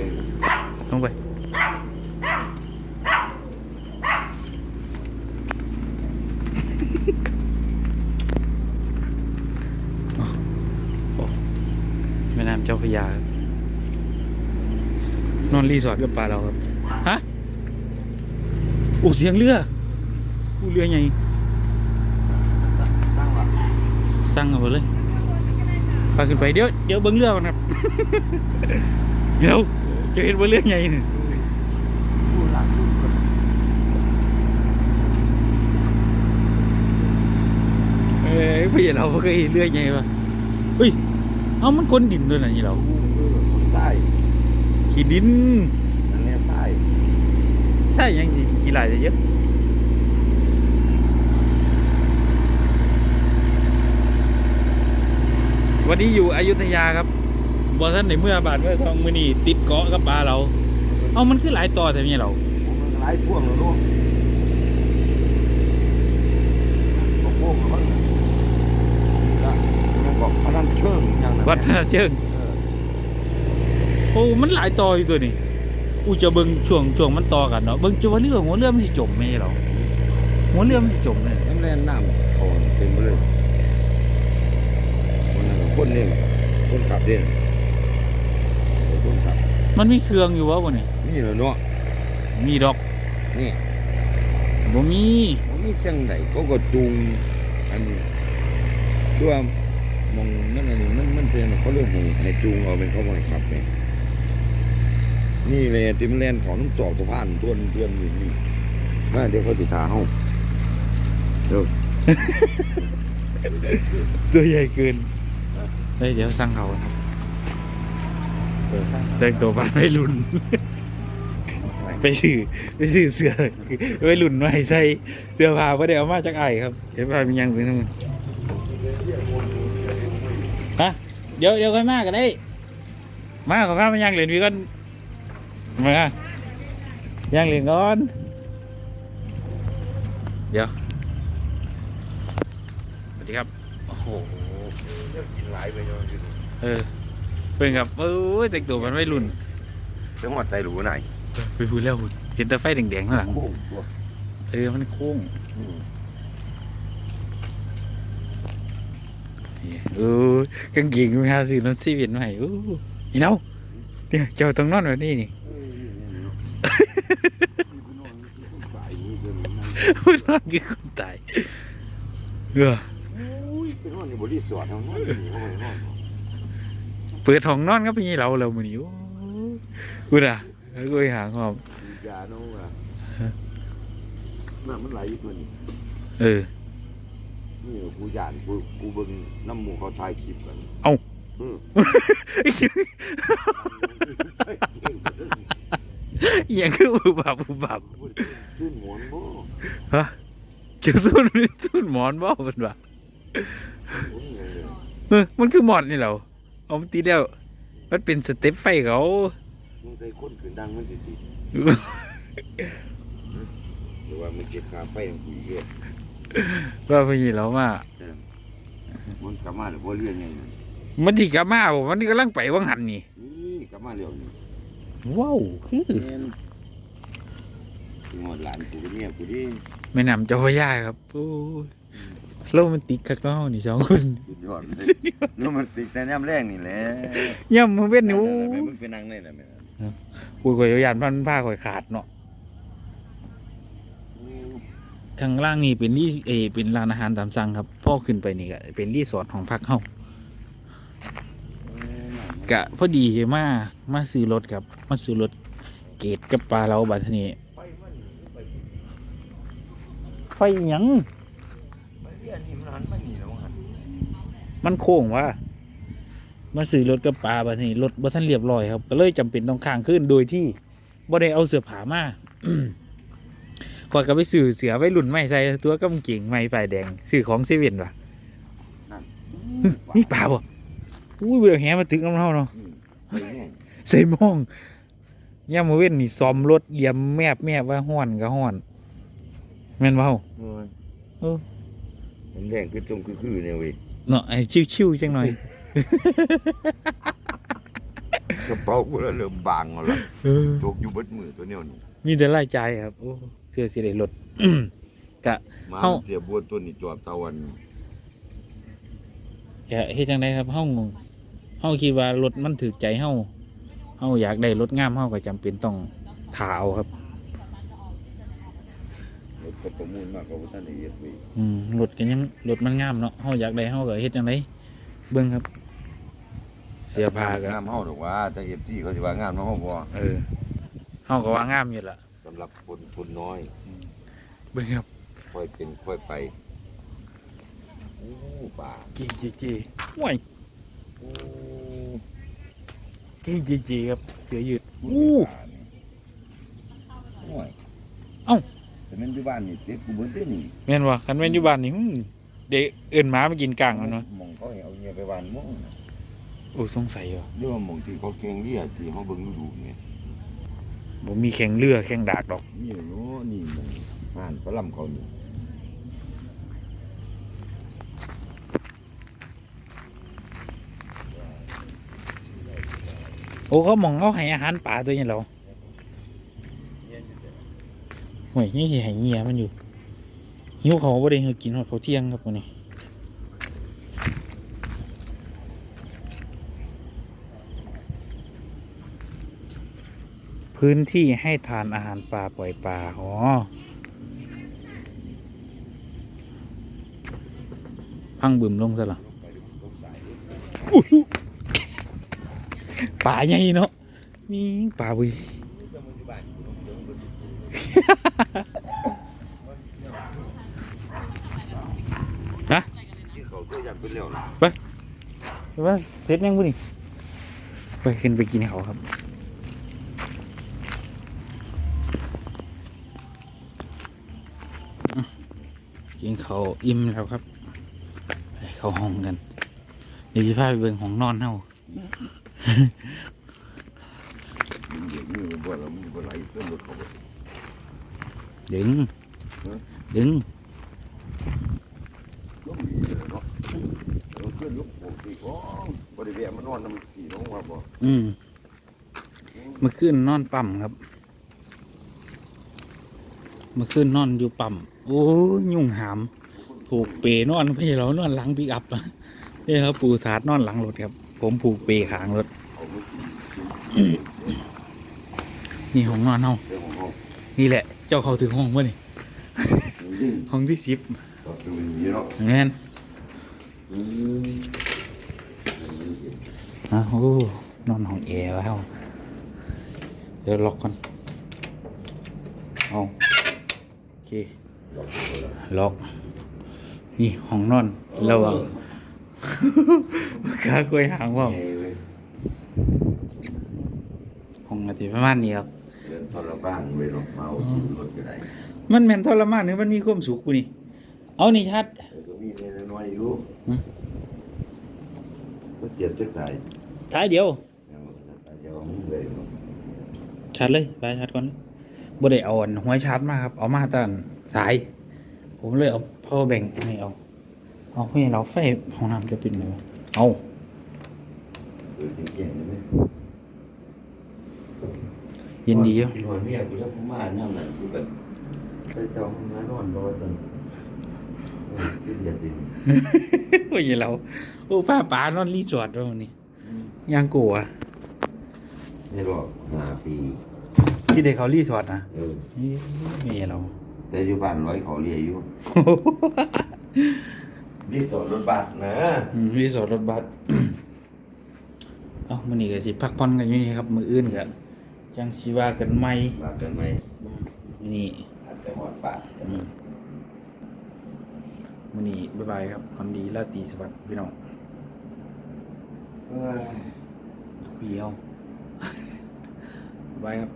เลยลงไปโอ้แม่น้ำเจ้าพระยาครับนอนรีสอร์ทกับปลาเราครับ ฮะโอ้เสียงเรืออู้เรือใหญ่ตั้งว่ะสั่งเอาไปเลยพาขึ้นไปเดี๋ยว เดี๋ยวเบิ้งเรือก่อนครับ เดี๋ยว จะเห็นว่าเรือใหญ่นี่ผู้หลักผู้คนเอ้ยพี่เราเคยเห็นเรือใหญ่ปะเฮ้ยเอ้ามันก้นดินด้วยนะนี่เราคนใต้ขี้ดินนั่นแหละใต้ใช่ยังสิขี้ลายจะเยอะวันนี้อยู่อยุธยาครับ บอท่านในเมื่อบาทเมื่อทองมือนี่ติดเกาะกับปลาเรา เอ้ามันคือหลายต่อแต่เนี่ยเรามันหลายพวงแล้วเนาะบอกพวกมันละมันบอกพนันเชิงอย่างนั้นวัดพระเชิงเออโอ้มันหลายต่ออยู่ตัวนี่อูจะเบิ่งช่วงช่วงมันต่อกันเนาะเบิ่งจะว่าเรือหัวเรือมันสิจมไหมเราหัวเรือมันสิจมเลยน้ำแร่น้ำเขาเต็มไปเลยคนนั้นก็คนนี่คนขับเด่นคนขับ มันมีเครื่องอยู่วะวันนี้นี่เหรอเนาะมีดอกนี่บ่มีมันมีจังไหนเขาก็จูงอันตัวมองนั่นอันนี้มันมันเป็นเขาเรื่องของให้จูงเอาเป็นเขาบ่ให้ขับเนี่ยนี่เลยติมนแลนของน้ำจอกสะพานตัวนึงตัวนี้นี่มาเดี๋ยวเขาติทาเฮาเดี๋ยวตัวใหญ่เกินเฮ้ยเดี๋ยวสั่งเขาครับ แต่งตัวบ้านไม่รุ่นไปซื้อไปซื้อเสื้อไปรุ่นมาให้ใส่เสื้อผ้าบ่ได้เอามาจากไอ้ครับเดี๋ยวพามียังเป็นทั้งหมดฮะเดี๋ยวเดี๋ยวค่อยมากันได้ มาขอข้ามายังเหรียญวีก่อนมายังเหรียญก่อนเดี๋ยวสวัสดีครับ โอ้โหกินหลายไปเลยเออ เป็นครับเอ้ยแต่งตัวมันไม่รุ่นจังหวัดใจหรูไหนไปพูดแล้วพูดเห็นแต่ไฟแดงๆข้างหลังโอ้โหตัวเออมันโค้งอืมเออกางเกงมีฮาสินอนซีเวียนใหม่โอ้ยเนาเนี่ยเจ้าต้องนอนแบบนี้นี่มันนอนกินคนตายเออเป็นว่านี่บริสุทธิ์เขาเนาะนี่เขาไม่นอน เปิดห้องนอนก็พี่เราเรามือนี้โอ้กูด่ะแล้วกูไปหาหอมมียาเนาะว่าน้ำมันไหลอยู่ตัวนี้เออนี่กูยานกูกูเบิ่งน้ำหมูเขาถ่ายคลิปกันเอ้าอืมอย่างคืออุบับอุบับขึ้นหมอนบ่ฮะเกี่ยวสุนสุนหมอนบ่เป็นว่าโอ้ยไงเนี่ยเออมันคือหมอนนี่เหรา เอามันตีเดียวมันเป็นสเต็ปไฟเขา มึงเคยคนขืนดังมันสิสิหรือว่ามันเก็บคาไฟของกูอีกเยอะว่าพี่เรามามันกลับมาหรือว่าเรื่องไงเนี่ยมันที่กลับมาบอกมันนี่กำลังไปวังหันนี่นี่กลับมาเร็วนี่ว้าวคือแม่นกูหมดหลานกูกับเมียกูดิแม่นำเจ้าพระยาครับโอ้ย โรแมนติกคักเน้องนี่สองคนสุดยอดเลยนี่มันติดแต่ย่ำแรกนี่แหละย่ำมือเว้นนี่โอ้แม่ยมึงไปนั่งได้นะแม่กูข่อยยานพันผ้าข่อยขาดเนาะข้างล่างนี่เป็นรีเออเป็นร้านอาหารตามสั่งครับพ่อขึ้นไปนี่ก็เป็นรีสอร์ทของพักเฮากะพอดีมามาซื้อรถครับมาซื้อรถเกตกับปลาเราบัดทีนี้ไฟหยัง ไปเรียนนี่มันหันมานี่แล้วหัน มันโค้งว่ามาซื้อรถกับปลาบัดนี้รถบัทันเรียบร้อยครับ ก็เลยจำเป็นต้องค้างขึ้นโดยที่บ่ได้เอาเสื้อผ้ามาก่อนก็ไปซื้อเสือไว้รุ่นใหม่ใส่ตัวกำเก่งใหม่ฝ่ายแดงซื้อของเซเว่นว่ะนี่ปลาบ่อุ้ยเบื่อแหมาถึงน้ำเฮาเนาะไปแน่ใส่หมองย่ามมาเว้นนี่ซ้อมรถเหลี่ยมแมบแมบว่าห้อนก็ห้อนแม่นบ่เฮาโอ้ยเออมันแรงคือจงคือคือเนี่ยเว้ย เนาะไอ้ชิวๆจังหน่อยเกระเป๋ากูแล้วเริ่มบางเอาละเออตกอยู่เบิดมือตัวเนี้ยนี่มีแต่รายจ่ายครับโอ้เพื่อสิได้ลด กะมาเอ้า เสียบัวตัวนี้จอบตะวันกะเฮ็ดจังไดครับเฮาเฮาคิดว่ารถมันถูกใจเฮาเฮาอยากได้รถงามเฮาก็จำเป็นต้องถาเอาครับรถ ก็ประมูลมากกว่าท่านได้เฮ็ดไว้อืมรถก็ยังรถมันงามเนาะเฮาอยากได้เฮาก็เฮ็ดจังไดเบิ่งครับ เสียผ้าก็งามเฮาดอกว่าแต่ FT เขาสิว่างามเนาะเฮาบ่เออเฮาก็ว่างามอยู่ล่ะสำหรับคนทุนน้อยเบิ่งครับค่อยเป็นค่อยไปโอ้ป่าเก่งจีๆห่วยโอ้เก่งจีๆครับเสือยืดโอ้อู้ โอ้ย เอ้าแต่แม่นอยู่บ้านนี่เด็กกูเบิดเด้อนี่แม่นบ่คันแม่นอยู่บ้านนี่อื้อเด็กเอิ้นหมามากินกลางมันวะหมองเขาให้เอาเมียไปบ้านม่วงโอ้สงสัยว่ะเรื่องหมองที่เขาเก่งเรียที่เขาเบิ่งดูๆนี่บ่มีแข่งเรือแข่งดากดอกนี่เนาะนี่หมองบ้านฝรั่งเขานี่โอ้เขามองเขาให้อาหารป่าตัวนี้เหรอ โอ้ยนี่สิให้เงียมันอยู่หิวเขาบ่ได้ให้กินหอดเขาเที่ยงครับวันนี้พื้นที่ให้ทานอาหารปลาปล่อยปลาอ๋อพังบึมลงซะหรอปลาใหญ่เนาะนี่ปลาบุย ที่เขาตัวยันไปแล้วนะเห็นว่าเสร็จยังบุนี่ไปขึ้นไปกินเขาครับอื้อกินเขาวอิ่มแล้วครับไปเข้าห้องกันเดี๋ยวจะพาไปเบิ่งห้องนอนเฮามันเด็กมือมันบ่แล้วมันบ่ไหลเส้นรถเขาบ่ ดึง ดึงก็มีเลยเนาะเราขึ้นลุกปกติอ๋อบริเวณมันนอนน้ำขี่น้องว่าบ่อืมเมื่อคืนนอนปั๊มครับ เมื่อคืนนอนอยู่ปั๊มโอ้ยยุ่งหาม ผูกเปนอนพี่เรานอนหลังปิกอัพอะนี่ครับปูสาดนอนหลังรถครับ ผมผูกเปขางรถเขาไม่ขี่นี่ห้องนอนเฮา นี่แหละ เจ้าเขาถึงห้องวะนี่จริงห้องที่สิบๆก็คืออย่างนี้เนาะแม่นอืมอะโอ้นอนห้องแอร์แล้ว เดี๋ยวล็อกก่อน เอาโอเค ล็อก นี่ห้องนอนระหว่างกากล้วยหางว่าเอ้ยเว้ยห้องอาทิประมาณนี้ครับ เดินทรบ้านเว้ยเนาะมาเอากินรถก็ได้มันแม่นทรมานหรือมันมีความสุขกูนี่ เอานี่ชัดเออก็มีเล็กน้อยอยู่หืม ก็เจ็บจะตายท้ายเดียว แล้วมันก็ตายเดี๋ยวมึงเลยเนาะชัดเลยไปชัดก่อนบ่ได้เอาอันหัวชัดมาครับ เอามาแตอนสาย ผมเลยเอาพ่อแบ่งไม่เอา เอาเพื่อเราไฟห้องน้ำจะปิดไหมวะเอา เออจริงๆเลยไหม ยินดีอยู่กินหอยเมียกูแล้วกูมานั่นน่ะกูแบบไปจองมานอนรอจนเออกินอย่าดินโอ้ยเราโอ้ป้าป๋านอนรีสอร์ทแล้ววันนี้ยังกลัวนี่หรอกห้าปีที่เด็กเขารีสอร์ทนะเออนี่มีเราแต่อยู่บ้านร้อยเขาเรียอยู่รีสอร์ทรถบัสนะอืมรีสอร์ทรถบัสเอ้ามื้อนี้ก็สิพักผ่อนกันอยู่นี่ครับ มื้ออื่นก็ จังสิว่ากันใหม่บาดกันไหมมื้อนี้อาจจะหอดบาดอืมมื้อนี้บ๊ายบายครับฝันดีราตรีสวัสดิ์พี่น้องเอ้ย พี่เอาบ๊ายบายครับ